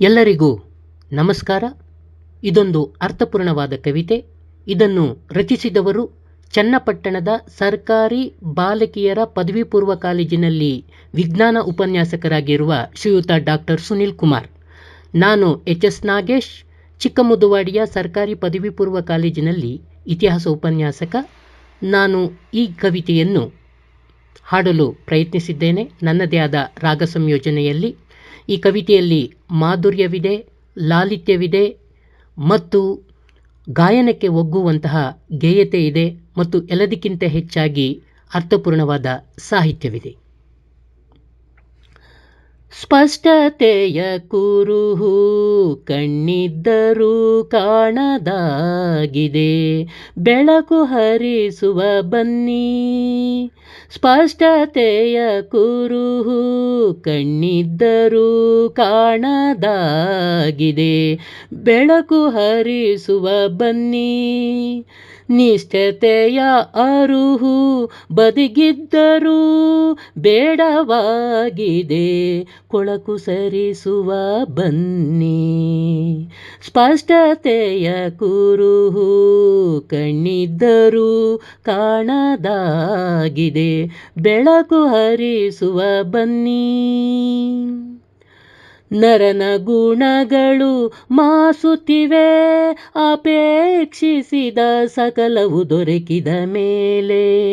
ಎಲ್ಲರಿಗೂ ನಮಸ್ಕಾರ. ಇದೊಂದು ಅರ್ಥಪೂರ್ಣವಾದ ಕವಿತೆ. ಇದನ್ನು ರಚಿಸಿದವರು ಚನ್ನಪಟ್ಟಣದ ಸರ್ಕಾರಿ ಬಾಲಕಿಯರ ಪದವಿ ಪೂರ್ವ ಕಾಲೇಜಿನಲ್ಲಿ ವಿಜ್ಞಾನ ಉಪನ್ಯಾಸಕರಾಗಿರುವ ಶ್ರೀಯುತ ಡಾಕ್ಟರ್ ಸುನಿಲ್ ಕುಮಾರ್. ನಾನು ಎಚ್ ಎಸ್ ನಾಗೇಶ್, ಚಿಕ್ಕಮುದುವಾಡಿಯ ಸರ್ಕಾರಿ ಪದವಿ ಪೂರ್ವ ಕಾಲೇಜಿನಲ್ಲಿ ಇತಿಹಾಸ ಉಪನ್ಯಾಸಕ. ನಾನು ಈ ಕವಿತೆಯನ್ನು ಹಾಡಲು ಪ್ರಯತ್ನಿಸಿದ್ದೇನೆ. ನನ್ನದೇ ಆದ ರಾಗ ಸಂಯೋಜನೆಯಲ್ಲಿ ಈ ಕವಿತೆಯಲ್ಲಿ ಮಾಧುರ್ಯವಿದೆ ಲಾಲಿತ್ಯವಿದೆ ಮತ್ತು ಗಾಯನಕ್ಕೆ ಒಗ್ಗುವಂತಹ ಗೇಯತೆ ಇದೆ ಮತ್ತು ಎಲ್ಲದಕ್ಕಿಂತ ಹೆಚ್ಚಾಗಿ ಅರ್ಥಪೂರ್ಣವಾದ ಸಾಹಿತ್ಯವಿದೆ. ಸ್ಪಷ್ಟತೆಯ ಕುರುಹು ಕಣ್ಣಿದ್ದರೂ ಕಾಣದಾಗಿದೆ. ಬೆಳಕು ಹರಿಸುವ ಬನ್ನಿ. ಸ್ಪಷ್ಟತೆಯ ಕುರುಹು ಕಣ್ಣಿದ್ದರೂ ಕಾಣದಾಗಿದೆ. ಬೆಳಕು ಹರಿಸುವ ಬನ್ನಿ. ನಿಷ್ಠತೆಯ ಅರುಹು ಬದಿಗಿದ್ದರೂ ಬೇಡವಾಗಿದೆ. ಕೊಳಕು ಸರಿಸುವ ಬನ್ನಿ. ಸ್ಪಷ್ಟತೆಯ ಕುರುಹು ಕಣ್ಣಿದ್ದರೂ ಕಾಣದಾಗಿದೆ. ಬೆಳಕು ಹರಿಸುವ ಬನ್ನಿ. ನರನ ಗುಣಗಳು ಮಾಸುತ್ತಿವೆ. ಅಪೇಕ್ಷಿಸಿದ ಸಕಲವು ದೊರಕಿದ ಮೇಲೆ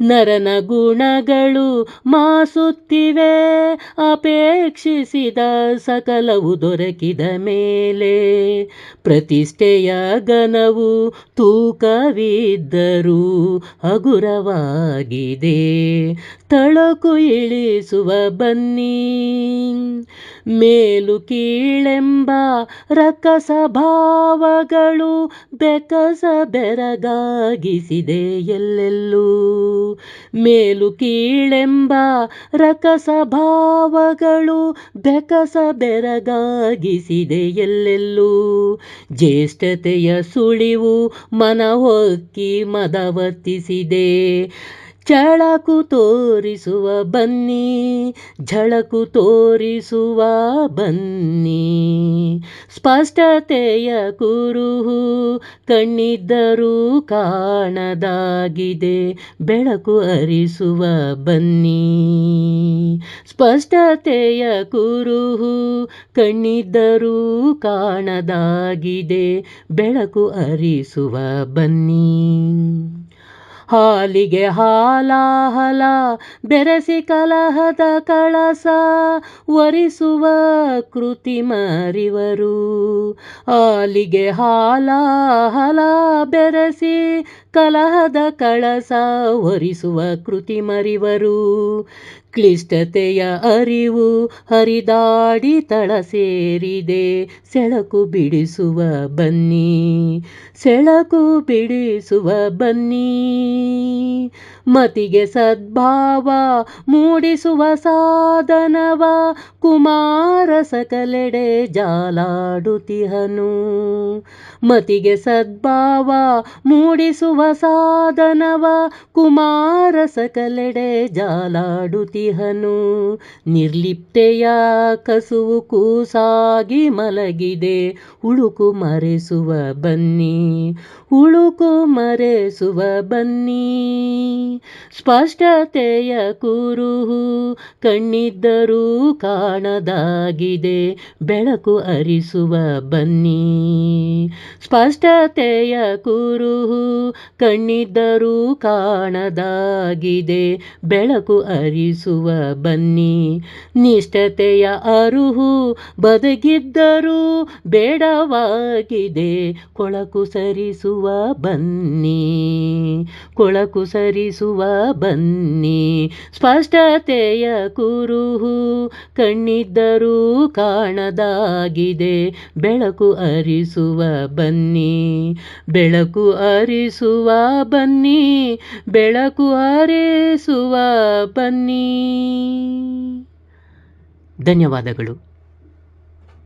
ನರನ ಗುಣಗಳು ಮಾಸುತ್ತಿವೆ. ಅಪೇಕ್ಷಿಸಿದ ಸಕಲವು ದೊರಕಿದ ಮೇಲೆ ಪ್ರತಿಷ್ಠೆಯ ಗನವು ತೂಕವಿದ್ದರೂ ಹಗುರವಾಗಿದೆ. ತಳಕು ಇಳಿಸುವ ಬನ್ನಿ. ಮೇಲು ಕೀಳೆಂಬ ರಕಸ ಭಾವಗಳು ಬೆಕಸ ಬೆರಗಾಗಿಸಿದೆ ಎಲ್ಲೆಲ್ಲೂ. ಮೇಲು ಕೀಳೆಂಬ ರಕಸ ಭಾವಗಳು ಬೆಕಸ ಬೆರಗಾಗಿಸಿದೆ ಎಲ್ಲೆಲ್ಲೂ. ಜ್ಯೇಷ್ಠತೆಯ ಸುಳಿವು ಮನ ಹೊಕ್ಕಿ ಮದವರ್ತಿಸಿದೆ. ಝಳಕು ತೋರಿಸುವ ಬನ್ನಿ ಝಳಕು ತೋರಿಸುವ ಬನ್ನಿ. ಸ್ಪಷ್ಟತೆಯ ಕುರುಹು ಕಣ್ಣಿದ್ದರೂ ಕಾಣದಾಗಿದೆ, ಬೆಳಕು ಅರಿಸುವ ಬನ್ನಿ. ಸ್ಪಷ್ಟತೆಯ ಕುರುಹು ಕಣ್ಣಿದ್ದರೂ ಕಾಣದಾಗಿದೆ, ಬೆಳಕು ಅರಿಸುವ ಬನ್ನಿ. ಹಾಲಿಗೆ ಹಾಲಾಹಲ ಬೆರೆಸಿ ಕಲಹದ ಕಳಸ ಒರಿಸುವ ಕೃತಿ ಮರಿವರು. ಹಾಲಿಗೆ ಹಾಲಾಹಲ ಬೆರೆಸಿ ಕಲಹದ ಕಳಸ ಒರಿಸುವ ಕೃತಿ ಮರಿವರು. ಕ್ಲಿಷ್ಟತೆಯ ಅರಿವು ಹರಿದಾಡಿ ತಳ ಸೇರಿದೆ. ಸೆಳಕು ಬಿಡಿಸುವ ಬನ್ನಿ, ಸೆಳಕು ಬಿಡಿಸುವ ಬನ್ನಿ. ಮತಿಗೆ ಸದ್ಭಾವ ಮೂಡಿಸುವ ಸಾಧನವ ಕುಮಾರ ಸಕಲೆಡೆ ಜಾಲಾಡುತಿಹನು ಮತಿಗೆ ಸದ್ಭಾವ ಮೂಡಿಸುವ ಸಾಧನವ ಕುಮಾರ ಸಕಲೆಡೆ ಜಾಲಾಡುತಿಹನು. ನಿರ್ಲಿಪ್ತೆಯ ಕಸುವು ಕೂಸಾಗಿ ಮಲಗಿದೆ. ಉಳುಕು ಮರೆಸುವ ಬನ್ನಿ. ಉಳುಕು ಮರೆಸುವ ಬನ್ನಿ. ಸ್ಪಷ್ಟತೆಯ ಕುರುಹು ಕಣ್ಣಿದ್ದರೂ ಕಾಣದಾಗಿದೆ. ಬೆಳಕು ಅರಿಸುವ ಬನ್ನಿ. ಸ್ಪಷ್ಟತೆಯ ಕುರುಹು ಕಣ್ಣಿದ್ದರೂ ಕಾಣದಾಗಿದೆ. ಬೆಳಕು ಅರಿಸುವ ಬನ್ನಿ. ನಿಷ್ಠತೆಯ ಅರುಹು ಬದುಕಿದ್ದರೂ ಬೇಡವಾಗಿದೆ. ಕೊಳಕು ಸರಿಸುವ ಬನ್ನಿ. ಕೊಳಕು ಸರಿಸುವ ಬನ್ನಿ. ಸ್ಪಷ್ಟತೆಯ ಕುರುಹು ಕಣ್ಣಿದ್ದರೂ ಕಾಣದಾಗಿದೆ. ಬೆಳಕು ಅರಿಸುವ ಬನ್ನಿ. ಬೆಳಕು ಅರಿಸುವ ಬನ್ನಿ ಬೆಳಕು ಅರಿಸುವ ಬನ್ನಿ. ಧನ್ಯವಾದಗಳು.